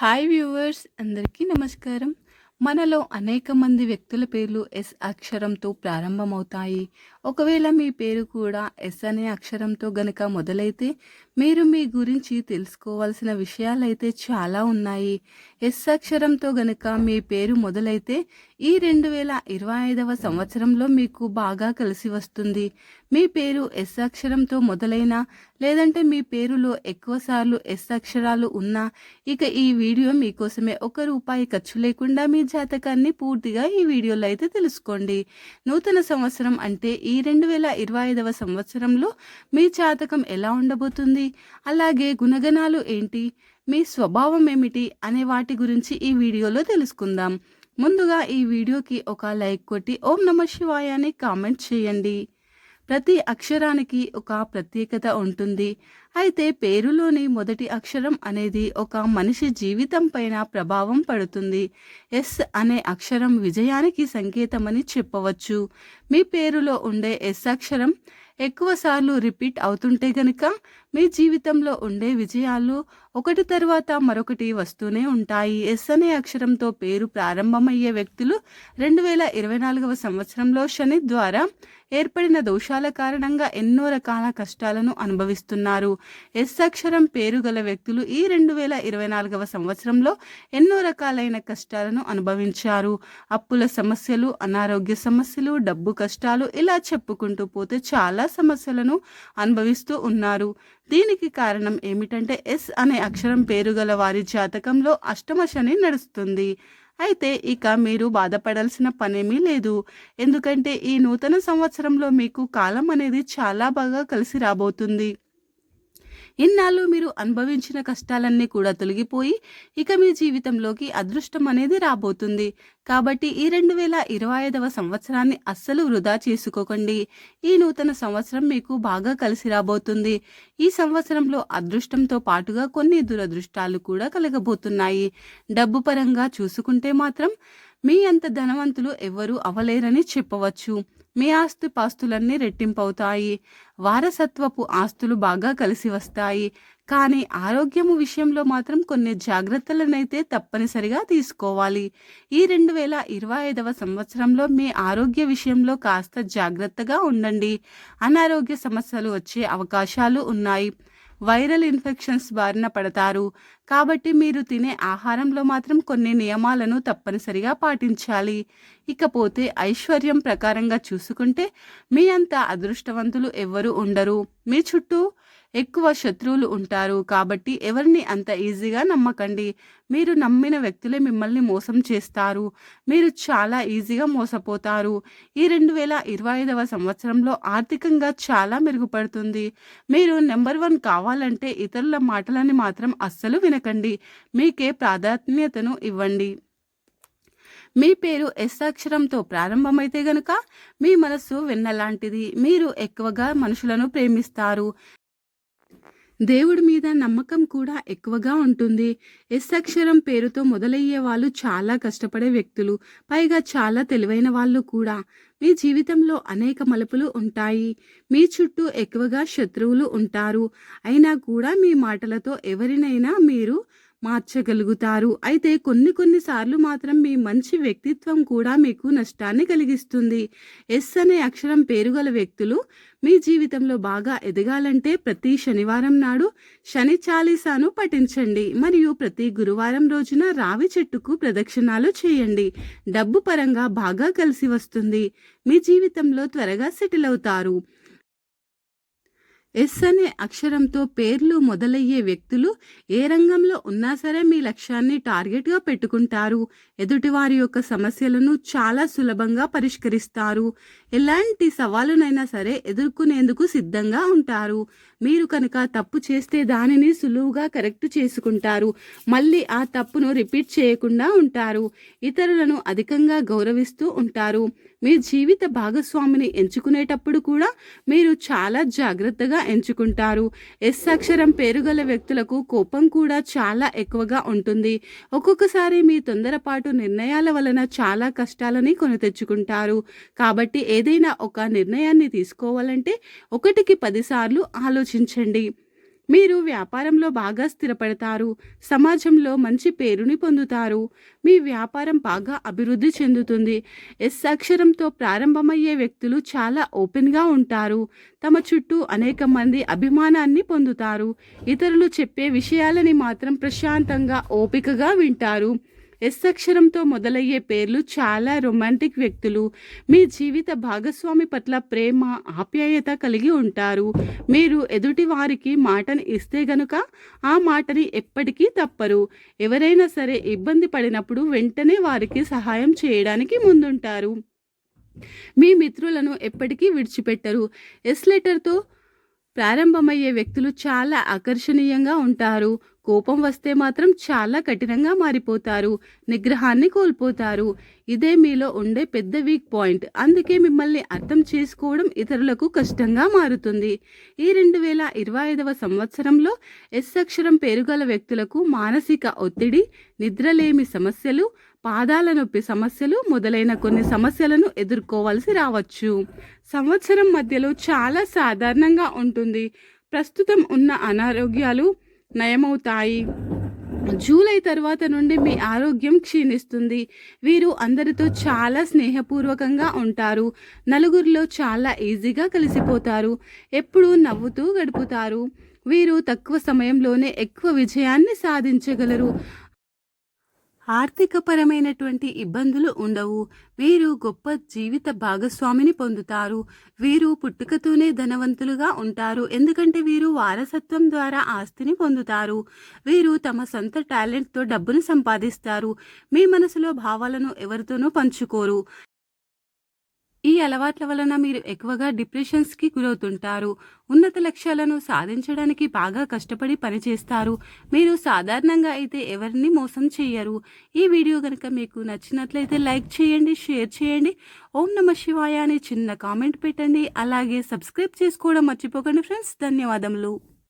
Hi viewers అందరికీ నమస్కారం. మనలో అనేక మంది వ్యక్తుల పేర్లు ఎస్ అక్షరంతో ప్రారంభమవుతాయి. ఒకవేళ మీ పేరు కూడా ఎస్ అనే అక్షరంతో గనక మొదలైతే మీరు మీ గురించి తెలుసుకోవాల్సిన విషయాలైతే చాలా ఉన్నాయి. ఎస్ అక్షరంతో గనక మీ పేరు మొదలైతే ఈ రెండు వేల ఇరవై ఐదవ సంవత్సరంలో మీకు బాగా కలిసి వస్తుంది. మీ పేరు ఎస్ అక్షరంతో మొదలైన లేదంటే మీ పేరులో ఎక్కువసార్లు ఎస్ అక్షరాలు ఉన్నా ఇక ఈ వీడియో మీకోసమే ఒక రూపాయి ఖర్చు లేకుండా మీ జాతకాన్ని పూర్తిగా ఈ వీడియోలో అయితే తెలుసుకోండి. నూతన సంవత్సరం అంటే ఈ రెండు వేల ఇరవై ఐదవ సంవత్సరంలో మీ జాతకం ఎలా ఉండబోతుంది? అలాగే గుణగణాలు ఏంటి? మీ స్వభావం ఏమిటి? అనే వాటి గురించి ఈ వీడియోలో తెలుసుకుందాం. ముందుగా ఈ వీడియోకి ఒక లైక్ కొట్టి ఓం నమ శివాయ అని కామెంట్ చేయండి. ప్రతి అక్షరానికి ఒక ప్రత్యేకత ఉంటుంది. అయితే పేరులోని మొదటి అక్షరం అనేది ఒక మనిషి జీవితం పైన ప్రభావం పడుతుంది. ఎస్ అనే అక్షరం విజయానికి సంకేతమని చెప్పవచ్చు. మీ పేరులో ఉండే ఎస్ అక్షరం ఎక్కువసార్లు రిపీట్ అవుతుంటే గనుక మీ జీవితంలో ఉండే విజయాలు ఒకటి తర్వాత మరొకటి వస్తూనే ఉంటాయి. ఎస్ అనే అక్షరంతో పేరు ప్రారంభమయ్యే వ్యక్తులు రెండు వేల ఇరవై నాలుగవ సంవత్సరంలో శని ద్వారా ఏర్పడిన దోషాల కారణంగా ఎన్నో రకాల కష్టాలను అనుభవిస్తున్నారు. ఎస్ అక్షరం పేరు గల వ్యక్తులు ఈ రెండు వేల ఇరవై నాలుగవ సంవత్సరంలో ఎన్నో రకాలైన కష్టాలను అనుభవించారు. అప్పుల సమస్యలు అనారోగ్య సమస్యలు డబ్బు కష్టాలు ఇలా చెప్పుకుంటూ పోతే చాలా సమస్యలను అనుభవిస్తూ ఉన్నారు. దీనికి కారణం ఏమిటంటే ఎస్ అనే అక్షరం పేరు గల వారి జాతకంలో అష్టమ శని నడుస్తుంది. అయితే ఇక మీరు బాధపడాల్సిన పనేమీ లేదు. ఎందుకంటే ఈ నూతన సంవత్సరంలో మీకు కాలం అనేది చాలా బాగా కలిసి రాబోతుంది. ఇన్నాళ్ళు మీరు అనుభవించిన కష్టాలన్నీ కూడా తొలగిపోయి ఇక మీ జీవితంలోకి అదృష్టం అనేది రాబోతుంది. కాబట్టి ఈ రెండు వేల ఇరవై ఐదవ సంవత్సరాన్ని అస్సలు వృధా చేసుకోకండి. ఈ నూతన సంవత్సరం మీకు బాగా కలిసి రాబోతుంది. ఈ సంవత్సరంలో అదృష్టంతో పాటుగా కొన్ని దురదృష్టాలు కూడా కలగబోతున్నాయి. డబ్బు పరంగా చూసుకుంటే మాత్రం మీ అంత ధనవంతులు ఎవ్వరూ అవలేరని చెప్పవచ్చు. మీ ఆస్తి పాస్తులన్నీ రెట్టింపవుతాయి. వారసత్వపు ఆస్తులు బాగా కలిసి వస్తాయి. కానీ ఆరోగ్యము విషయంలో మాత్రం కొన్ని జాగ్రత్తలనైతే తప్పనిసరిగా తీసుకోవాలి. ఈ రెండు వేల ఇరవై ఐదవ సంవత్సరంలో మీ ఆరోగ్య విషయంలో కాస్త జాగ్రత్తగా ఉండండి. అనారోగ్య సమస్యలు వచ్చే అవకాశాలు ఉన్నాయి. వైరల్ ఇన్ఫెక్షన్స్ బారిన పడతారు. కాబట్టి మీరు తినే ఆహారంలో మాత్రం కొన్ని నియమాలను తప్పనిసరిగా పాటించాలి. ఇకపోతే ఐశ్వర్యం ప్రకారంగా చూసుకుంటే మీ అంత అదృష్టవంతులు ఎవ్వరూ ఉండరు. మీ చుట్టూ ఎక్కువ శత్రువులు ఉంటారు కాబట్టి ఎవరిని అంత ఈజీగా నమ్మకండి. మీరు నమ్మిన వ్యక్తులే మిమ్మల్ని మోసం చేస్తారు. మీరు చాలా ఈజీగా మోసపోతారు. ఈ రెండు వేల ఇరవై ఐదవ సంవత్సరంలో ఆర్థికంగా చాలా మెరుగుపడుతుంది. మీరు నెంబర్ వన్ కావాలంటే ఇతరుల మాటలని మాత్రం అస్సలు వినకండి. మీకే ప్రాధాన్యతను ఇవ్వండి. మీ పేరు ఎస్ అక్షరంతో ప్రారంభమైతే గనుక మీ మనస్సు వెన్నలాంటిది. మీరు ఎక్కువగా మనుషులను ప్రేమిస్తారు. దేవుడి మీద నమ్మకం కూడా ఎక్కువగా ఉంటుంది. ఎస్ అక్షరం పేరుతో మొదలయ్యే వాళ్ళు చాలా కష్టపడే వ్యక్తులు పైగా చాలా తెలివైన వాళ్ళు కూడా. మీ జీవితంలో అనేక మలుపులు ఉంటాయి. మీ చుట్టూ ఎక్కువగా శత్రువులు ఉంటారు. అయినా కూడా మీ మాటలతో ఎవరినైనా మీరు మార్చగలుగుతారు. అయితే కొన్ని కొన్నిసార్లు మాత్రం మీ మంచి వ్యక్తిత్వం కూడా మీకు నష్టాన్ని కలిగిస్తుంది. ఎస్ అనే అక్షరం పేరుగల వ్యక్తులు మీ జీవితంలో బాగా ఎదగాలంటే ప్రతి శనివారం నాడు శని చాలీసాను పఠించండి. మరియు ప్రతి గురువారం రోజున రావి చెట్టుకు ప్రదక్షిణాలు చేయండి. డబ్బు పరంగా బాగా కలిసి వస్తుంది. మీ జీవితంలో త్వరగా సెటిల్ అవుతారు. ఎస్ అనే అక్షరంతో పేర్లు మొదలయ్యే వ్యక్తులు ఏ రంగంలో ఉన్నా సరే మీ లక్ష్యాన్ని టార్గెట్గా పెట్టుకుంటారు. ఎదుటివారి యొక్క సమస్యలను చాలా సులభంగా పరిష్కరిస్తారు. ఎలాంటి సవాలునైనా సరే ఎదుర్కొనేందుకు సిద్ధంగా ఉంటారు. మీరు కనుక తప్పు చేస్తే దానిని సులువుగా కరెక్ట్ చేసుకుంటారు. మళ్ళీ ఆ తప్పును రిపీట్ చేయకుండా ఉంటారు. ఇతరులను అధికంగా గౌరవిస్తూ ఉంటారు. మీ జీవిత భాగస్వామిని ఎంచుకునేటప్పుడు కూడా మీరు చాలా జాగ్రత్తగా ఎంచుకుంటారు. ఎస్ అక్షరం పేరుగల వ్యక్తులకు కోపం కూడా చాలా ఎక్కువగా ఉంటుంది. ఒక్కొక్కసారి మీ తొందరపాటు నిర్ణయాల వలన చాలా కష్టాలని కొని తెచ్చుకుంటారు. కాబట్టి ఏదైనా ఒక నిర్ణయాన్ని తీసుకోవాలంటే ఒకటికి పదిసార్లు ఆలోచించండి. మీరు వ్యాపారంలో బాగా స్థిరపడతారు సమాజంలో మంచి పేరుని పొందుతారు మీ వ్యాపారం బాగా అభివృద్ధి చెందుతుంది. ఎస్ అక్షరంతో ప్రారంభమయ్యే వ్యక్తులు చాలా ఓపెన్గా ఉంటారు. తమ చుట్టూ అనేక మంది అభిమానాన్ని పొందుతారు. ఇతరులు చెప్పే విషయాలని మాత్రం ప్రశాంతంగా ఓపికగా వింటారు. ఎస్ అక్షరంతో మొదలయ్యే పేర్లు చాలా రొమాంటిక్ వ్యక్తులు. మీ జీవిత భాగస్వామి పట్ల ప్రేమ ఆప్యాయత కలిగి ఉంటారు. మీరు ఎదుటి వారికి మాటని ఇస్తే గనుక ఆ మాటని ఎప్పటికీ తప్పరు. ఎవరైనా సరే ఇబ్బంది పడినప్పుడు వెంటనే వారికి సహాయం చేయడానికి ముందుంటారు. మీ మిత్రులను ఎప్పటికీ విడిచిపెట్టరు. ఎస్ లెటర్తో ప్రారంభమయ్యే వ్యక్తులు చాలా ఆకర్షణీయంగా ఉంటారు. కోపం వస్తే మాత్రం చాలా కఠినంగా మారిపోతారు. నిగ్రహాన్ని కోల్పోతారు. ఇదే మీలో ఉండే పెద్ద వీక్ పాయింట్ అందుకే మిమ్మల్ని అర్థం చేసుకోవడం ఇతరులకు కష్టంగా మారుతుంది. ఈ రెండు వేల ఇరవై ఐదవ సంవత్సరంలో ఎస్ అక్షరం పేరుగల వ్యక్తులకు మానసిక ఒత్తిడి నిద్రలేమి సమస్యలు పాదాల నొప్పి సమస్యలు మొదలైన కొన్ని సమస్యలను ఎదుర్కోవాల్సి రావచ్చు. సంవత్సరం మధ్యలో చాలా సాధారణంగా ఉంటుంది. ప్రస్తుతం ఉన్న అనారోగ్యాలు నయమవుతాయి. జూలై తర్వాత నుండి మీ ఆరోగ్యం క్షీణిస్తుంది. వీరు అందరితో చాలా స్నేహపూర్వకంగా ఉంటారు. నలుగురిలో చాలా ఈజీగా కలిసిపోతారు. ఎప్పుడూ నవ్వుతూ గడుపుతారు. వీరు తక్కువ సమయంలోనే ఎక్కువ విజయాన్ని సాధించగలరు. ఆర్థికపరమైనటువంటి ఇబ్బందులు ఉండవు. వీరు గొప్ప జీవిత భాగస్వామిని పొందుతారు. వీరు పుట్టుకతోనే ధనవంతులుగా ఉంటారు. ఎందుకంటే వీరు వారసత్వం ద్వారా ఆస్తిని పొందుతారు. వీరు తమ సొంత టాలెంట్తో డబ్బును సంపాదిస్తారు. మీ మనసులో భావాలను ఎవరితోనూ పంచుకోరు. ఈ అలవాట్ల వలన మీరు ఎక్కువగా డిప్రెషన్స్కి గురవుతుంటారు. ఉన్నత లక్ష్యాలను సాధించడానికి బాగా కష్టపడి పనిచేస్తారు. మీరు సాధారణంగా అయితే ఎవరిని మోసం చేయరు ఈ వీడియో కనుక మీకు నచ్చినట్లయితే లైక్ చేయండి షేర్ చేయండి. ఓం నమ శివాయ అని చిన్న కామెంట్ పెట్టండి. అలాగే సబ్స్క్రైబ్ చేసుకోవడం మర్చిపోకండి ఫ్రెండ్స్. ధన్యవాదములు.